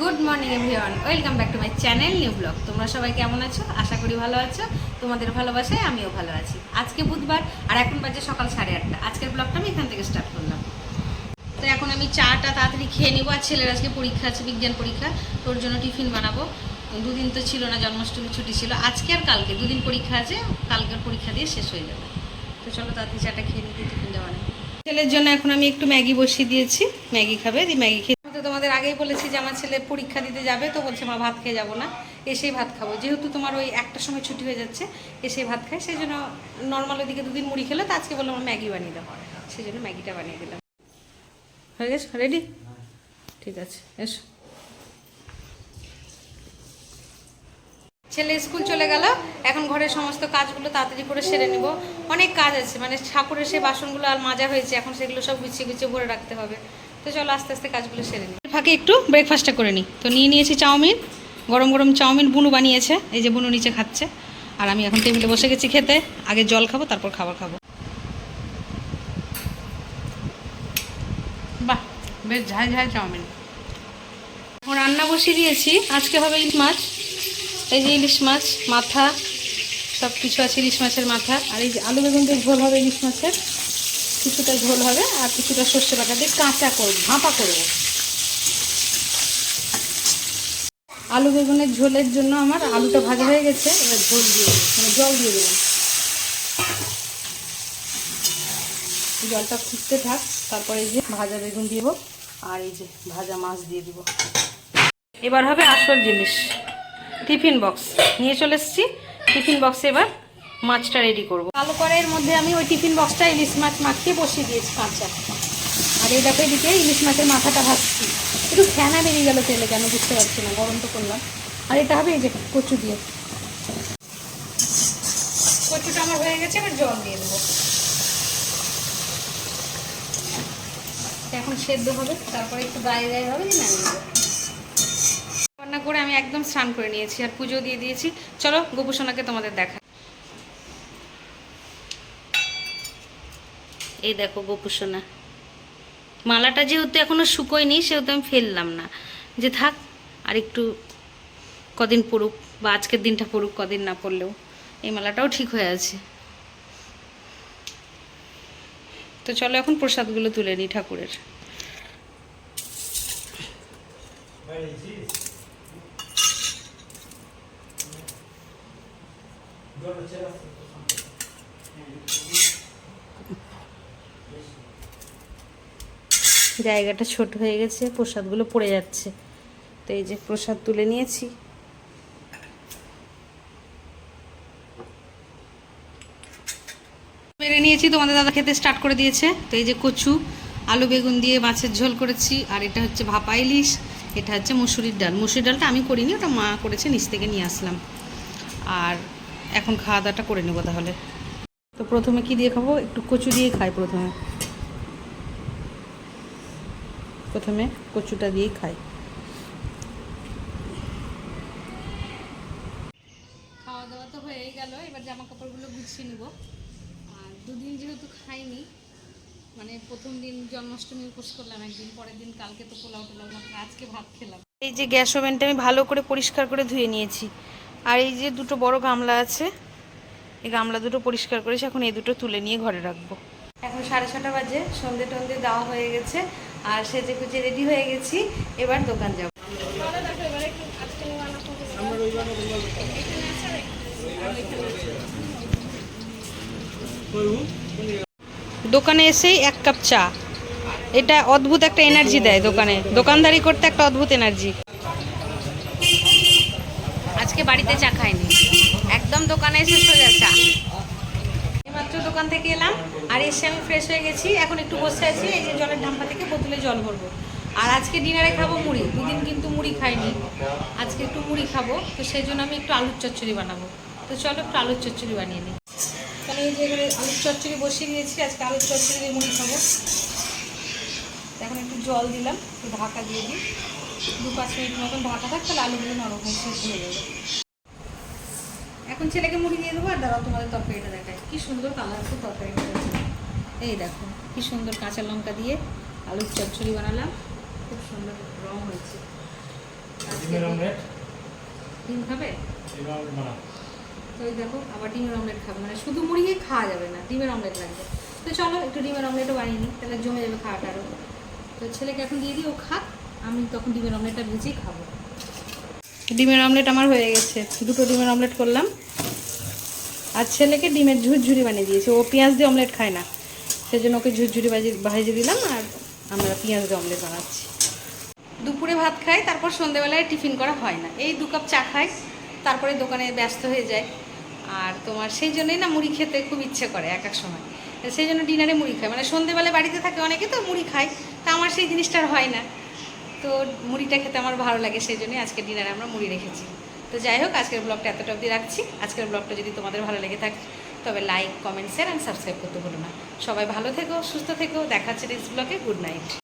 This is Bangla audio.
Good morning everyone welcome back to my channel new blog তোমরা সবাই কেমন আছো? আশা করি ভালো আছো। তোমাদের ভালোবাসায় আমিও ভালো আছি। আজকে বুধবার, আর এখন বাজে সকাল সাড়ে আটটা। আজকের ব্লগটা আমি এখান থেকে স্টার্ট করলাম। তো এখন আমি চাটা তাড়াতাড়ি খেয়ে নিবো। আর ছেলের আজকে পরীক্ষা আছে, বিজ্ঞান পরীক্ষা। তোর জন্য টিফিন বানাবো। দুদিন তো ছিল না, জন্মাষ্টমী ছুটি ছিল। আজকে আর কালকে। দুদিন পরীক্ষা আছে, কালকের পরীক্ষা দিয়ে শেষ হয়ে যাবে। তো চলো তাড়াতাড়ি চাটা খেয়ে নিতে টিফিন দেওয়া ছেলের জন্য এখন আমি একটু ম্যাগি বসিয়ে দিয়েছি। ম্যাগি খাবে দিয়ে ম্যাগি খেয়ে তোমাদের আগেই বলেছি যে আমার ছেলে পরীক্ষা দিতে যাবে তো বলছে মা ভাত খেয়ে যাব না এসেই ভাত খাব। যেহেতু তোমার ওই একটা সময় ছুটি হয়ে যাচ্ছে এসেই ভাত খায়। সেই জন্য নর্মাল ওদিকে দুদিন মুড়ি খেলে তো আজকে বললাম আমার ম্যাগি বানিয়ে দেবো সেই জন্য ম্যাগিটা বানিয়ে দিলাম। হয়ে গেছে? রেডি ঠিক আছে এসো। ছেলে স্কুল চলে গেল, এখন ঘরের সমস্ত কাজগুলো তাড়াতাড়ি করে সেরে নেব। অনেক কাজ আছে মানে ঠাকুরের সেই বাসনগুলো আর মাজা হয়েছে, এখন সেগুলো সব গুছিয়ে গুছিয়ে ভরে রাখতে হবে। তো চলো আস্তে আস্তে কাজগুলো সেরে নিই। ফাঁকে একটু ব্রেকফাস্টটা করে নিই। তো নিয়ে নিয়েছি চাউমিন, গরম গরম চাউমিন বুনু বানিয়েছে, এই যে বুনু নিচে খাচ্ছে। আর আমি এখন টেবিলে বসে গেছি খেতে, আগে জল খাব, তারপর খাবার খাব। বাহ, বেশ ঝাল ঝাল চাউমিন। রান্না বসিয়ে দিয়েছি, আজকে হবে ইট মাছ। এই যে ইলিশ মাছ, মাথা সব কিছু আছে ইলিশ মাছের মাথা। আর এই যে আলু বেগুন দিয়ে ঝোল হবে ইলিশ মাছের। কিছুটা ঝোল হবে আর কিছুটা সর্ষে বাটা দিয়ে কাঁচা করব, ভাপা করব। আলু বেগুনের ঝোলের জন্য আমার আলুটা ভাজা হয়ে গেছে, এবার ঝোল দিয়ে মানে জল দিয়ে দেবো। জলটা ফুটতে থাক, তারপরে এই যে ভাজা বেগুন দিব, আর এই যে ভাজা মাছ দিয়ে দিব। এবার হবে আসল জিনিস। Tiffin box. নিয়ে চলে এসেছি। টিফিন বক্সে এবার মাছটা রেডি করব। কালো কড়াইয়ের মধ্যে আমি ওই টিফিন বক্সটা ইলিশ মাছ মাখিয়ে বসিয়ে দিয়েছি কাঁচা আর এই দেখো এদিকে ইলিশ মাছের মাথাটা ভাজছি। একটু ফ্যানা বেরিয়ে গেল তেলে কেন বুঝতে পারছি না, গরম তো করলাম। আর এটা হবে এই যে কচু দিয়ে। কচুটা আমার হয়ে গেছে, এবার জল দিয়ে দেবো। এখন সেদ্ধ হবে, তারপরে একটু গায়ে গায়ে হবে দেবো রান্না করে আমি একদম স্নান করে নিয়েছি আর পুজো দিয়ে দিয়েছি। চলো গোপুসোনাকে তোমাদের দেখা এই দেখো গোপুসোনা মালাটা যেহেতু এখনও শুকোয়নি, সেহেতু আমি ফেললাম না। যে থাক, আর একটু কদিন পড়ুক, বা আজকের দিনটা পড়ুক, কদিন না পড়লেও। এই মালাটাও ঠিক হয়ে আছে। তো চলো এখন প্রসাদগুলো তুলে নিই ঠাকুরের। জায়গাটা ছোট হয়ে গেছে, প্রসাদগুলো পড়ে যাচ্ছে। তো এই যে প্রসাদ তুলে নিয়েছি। বেড়ে নিয়েছি, তোমাদের দাদা খেতে স্টার্ট করে দিয়েছে। তো এই যে কচু, আলু বেগুন দিয়ে মাছের ঝোল করেছি, আর এটা হচ্ছে ভাপা ইলিশ, এটা হচ্ছে মুসুরির ডাল। মুসুরির ডালটা আমি করিনি, ওটা মা করেছে, নিচ থেকে নিয়ে আসলাম। আর এখন খাওয়া দাওয়াটা করে নেব তাহলে। তো প্রথমে কি দিয়ে খাব? একটু কচু দিয়ে খাই প্রথমে। প্রথমে কচুটা দিয়েই খাই। খাওয়া দাওয়া তো হয়েই গেল এবার জামা কাপড়গুলো গুছিয়ে নিব। আর দুদিন যেহেতু খাইনি মানে প্রথম দিন জন্মাষ্টমী উপোস করলাম একদিন পরের দিন কালকে তো পোলাও টোলাও আজকে ভাত খেলাম। এই যে গ্যাস ওভেনটা আমি ভালো করে পরিষ্কার করে ধুয়ে নিয়েছি। আর এই যে দুটো বড় গামলা আছে এই গামলা দুটো পরিষ্কার করেছি এখন এই দুটো তুলে নিয়ে ঘরে রাখব। এখন সাড়ে ছটা বাজে সন্ধে টন্ধে দেওয়া হয়ে গেছে আর সেজে কুচে রেডি হয়ে গেছি এবার দোকান যাব। দোকানে এসেই এক কাপ চা। এটা অদ্ভুত একটা এনার্জি দেয় দোকানে। দোকানদারি করতে একটা অদ্ভুত এনার্জি আজকে বাড়িতে চা খাইনি। একদম দোকানে এসে সোজা চা। এইমাত্র দোকান থেকে এলাম, আর এসে আমি ফ্রেশ হয়ে গেছি। এখন একটু বসে আছি, এই যে জলের ঢাম্পা থেকে বোতলে জল ভরবো। আর আজকে ডিনারে খাব মুড়ি, দুদিন কিন্তু মুড়ি খাইনি। আজকে একটু মুড়ি খাব, তো সেই জন্য আমি একটু আলুর চচ্চড়ি বানাবো। তো চলো একটু আলুর চচ্চড়ি বানিয়ে নিই। তাহলে এই যে এখানে আলুর চচ্চড়ি বসিয়ে দিয়েছি, আজকে আলুর চচ্চড়ি দিয়ে মুড়ি খাব। এখন একটু জল দিলাম, একটু ঢাকা দিয়ে দিই। দু পাঁচ মিনিট মতন ঢাকা থাক তাহলে আলুগুলো নরম হয়ে শেষ হয়ে যাবে। এখন ছেলেকে মুড়ি দিয়ে দেবো আর দাঁড়াও তোমাদের তরকারিটা দেখায় কি সুন্দর কালারফুল তরকারিটা হয়েছে এই দেখো কি সুন্দর কাঁচা লঙ্কা দিয়ে আলুর চচ্চড়ি বানালাম। খুব সুন্দর রং হয়েছে। ডিম খাবে? তো ওই দেখো আবার ডিমের অমলেট খাবে। মানে শুধু মুড়িয়ে খাওয়া যাবে না ডিমের অমলেট লাগবে। তো চলো একটু ডিমের অমলেটও বানিয়ে নিই তাহলে জমে যাবে খাওয়াটা আরও তো ছেলেকে এখন দিয়ে দিই ও খাক। আমি তখন ডিমের অমলেটটা ভেজেই খাব। ডিমের অমলেট আমার হয়ে গেছে। দুটো ডিমের অমলেট করলাম। আর ছেলেকে ডিমের ঝুরঝুরি বানিয়ে দিয়েছি। ও পেঁয়াজ দিয়ে অমলেট খায় না। সেজন্য ওকে ঝুরঝুরি বাজি দিলাম আর আমরা পেঁয়াজ দিয়ে অমলেট বানাচ্ছি। দুপুরে ভাত খাই, তারপর সন্ধেবেলায় টিফিন করা হয় না। এই দু কাপ চা খাই, তারপরে দোকানে ব্যস্ত হয়ে যায়। আর তোমার সেই জন্যই না মুড়ি খেতে খুব ইচ্ছে করে এক এক সময়। সেই জন্য ডিনারে মুড়ি খাই। মানে সন্ধেবেলায় বাড়িতে থাকে অনেকে তো মুড়ি খায়। তা আমার সেই জিনিসটা হয় না। তো মুড়িটা খেতে আমার ভালো লাগে, সেই জন্যই আজকে ডিনারে আমরা মুড়ি রেখেছি। তো যাই হোক, আজকের ব্লগটা এতটা অবধি রাখছি। আজকের ব্লগটা যদি তোমাদের ভালো লেগে থাকে, তবে like comment share and subscribe করতে ভুলো না। সবাই ভালো থেকো, সুস্থ থেকো। দেখাচ্ছে নেক্সট ব্লগে গুড নাইট